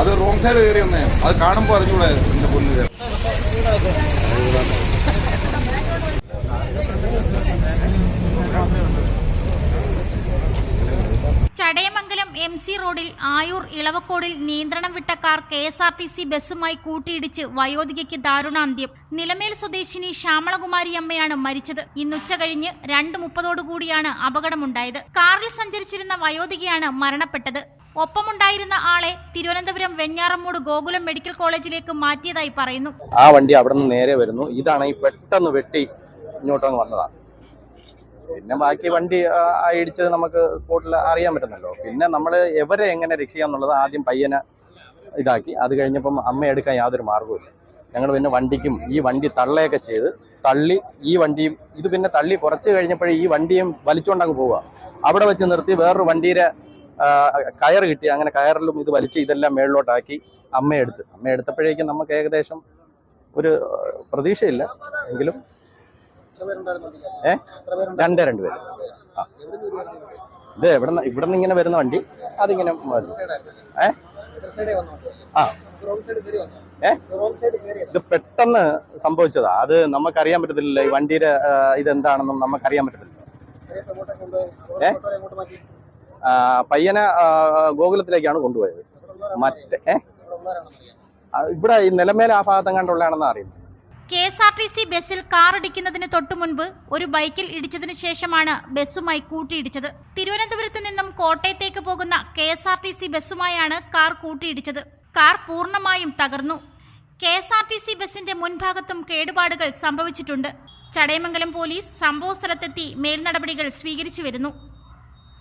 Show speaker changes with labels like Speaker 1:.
Speaker 1: അത് wrong side കയറി വന്നേ. അത് കാണുമ്പോൾ അറിഞ്ഞൂടെ എന്റെ പൊന്നു
Speaker 2: ചടയമംഗലം എം സി റോഡിൽ ആയൂർ ഇളവക്കോടിൽ നിയന്ത്രണം വിട്ട car K S R T C ബസ്സുമായി കൂട്ടിയിടിച്ച് വയോധികയ്ക്ക് ദാരുണാന്ത്യം. നിലമേൽ സ്വദേശിനി ശ്യാമളകുമാരി അമ്മയാണ് മരിച്ചത്. ഇന്നുച്ച കഴിഞ്ഞ് രണ്ട് മുപ്പതോടുകൂടിയാണ് അപകടമുണ്ടായത്. കാറിൽ സഞ്ചരിച്ചിരുന്ന വയോധികയാണ് മരണപ്പെട്ടത്. ഒപ്പമുണ്ടായിരുന്ന ആളെ തിരുവനന്തപുരം വെഞ്ഞാറമ്മൂട് ഗോകുലം മെഡിക്കൽ കോളേജിലേക്ക് മാറ്റിയതായി പറയുന്നു.
Speaker 3: ആ വണ്ടി അവിടെ നിന്ന് നേരെ വരുന്നു. ഇതാണ് ഈ പെട്ടെന്ന് വെട്ടി ഇങ്ങോട്ടങ്ങ് വന്നതാണ്. പിന്നെ ബാക്കി വണ്ടി ഇടിച്ചത് നമുക്ക് സ്പോട്ടിൽ അറിയാൻ പറ്റുന്നല്ലോ. പിന്നെ നമ്മൾ എവരെ എങ്ങനെ രക്ഷിക്കാന്നുള്ളത് ആദ്യം പയ്യനെ ഇതാക്കി. അത് കഴിഞ്ഞപ്പം അമ്മ എടുക്കാൻ യാതൊരു മാർഗവുമില്ല ഞങ്ങൾ പിന്നെ വണ്ടിക്കും ഈ വണ്ടി തള്ളയൊക്കെ ചെയ്ത് തള്ളി ഈ വണ്ടിയും ഇത് പിന്നെ തള്ളി കുറച്ച് കഴിഞ്ഞപ്പോഴേ ഈ വണ്ടിയും വലിച്ചുകൊണ്ടങ്ങ് പോവുക. അവിടെ വെച്ച് നിർത്തി വേറൊരു വണ്ടിയുടെ കയർ കിട്ടി. അങ്ങനെ കയറിലും ഇത് വലിച്ച് ഇതെല്ലാം മേളിലോട്ടാക്കി അമ്മയെടുത്ത് അമ്മ എടുത്തപ്പോഴേക്കും നമുക്ക് ഏകദേശം ഒരു പ്രതീക്ഷയില്ല. എങ്കിലും ഏ? രണ്ടേ രണ്ട് പേര്. ആ. ഇത് എവിടെ നിന്ന് ഇവിടെ നിന്ന് ഇങ്ങനെ വരുന്ന വണ്ടി അതിങ്ങനെ വരുന്നു ഏ? ആ. ഏ? ഇത് പെട്ടെന്ന് സംഭവിച്ചതാ. അത് നമുക്കറിയാൻ പറ്റത്തില്ല ഈ വണ്ടിയുടെ ഇതെന്താണെന്നും നമുക്കറിയാൻ പറ്റത്തില്ല. ഏ? പയ്യനെ ഗോകുലത്തിലേക്കാണ് കൊണ്ടുപോയത്. മറ്റേ ഇവിടെ ഈ നിലമേൽ ആ ഭാഗത്തെങ്ങാണ്ടുള്ളതാണെന്ന് അറിയുന്നത്.
Speaker 2: K S R T C ബസ്സിൽ കാർ ഇടിക്കുന്നതിന് തൊട്ടു മുൻപ് ഒരു ബൈക്കിൽ ഇടിച്ചതിന് ശേഷമാണ് ബസ്സുമായി കൂട്ടിയിടിച്ചത്. തിരുവനന്തപുരത്ത് നിന്നും കോട്ടയത്തേക്ക് പോകുന്ന K S R T C ബസ്സുമായാണ് car കൂട്ടിയിടിച്ചത്. കാർ പൂർണമായും തകർന്നു. K S R T C ബസിന്റെ മുൻഭാഗത്തും കേടുപാടുകൾ സംഭവിച്ചിട്ടുണ്ട്. ചടയമംഗലം പോലീസ് സംഭവസ്ഥലത്തെത്തി മേൽനടപടികൾ സ്വീകരിച്ചു വരുന്നു.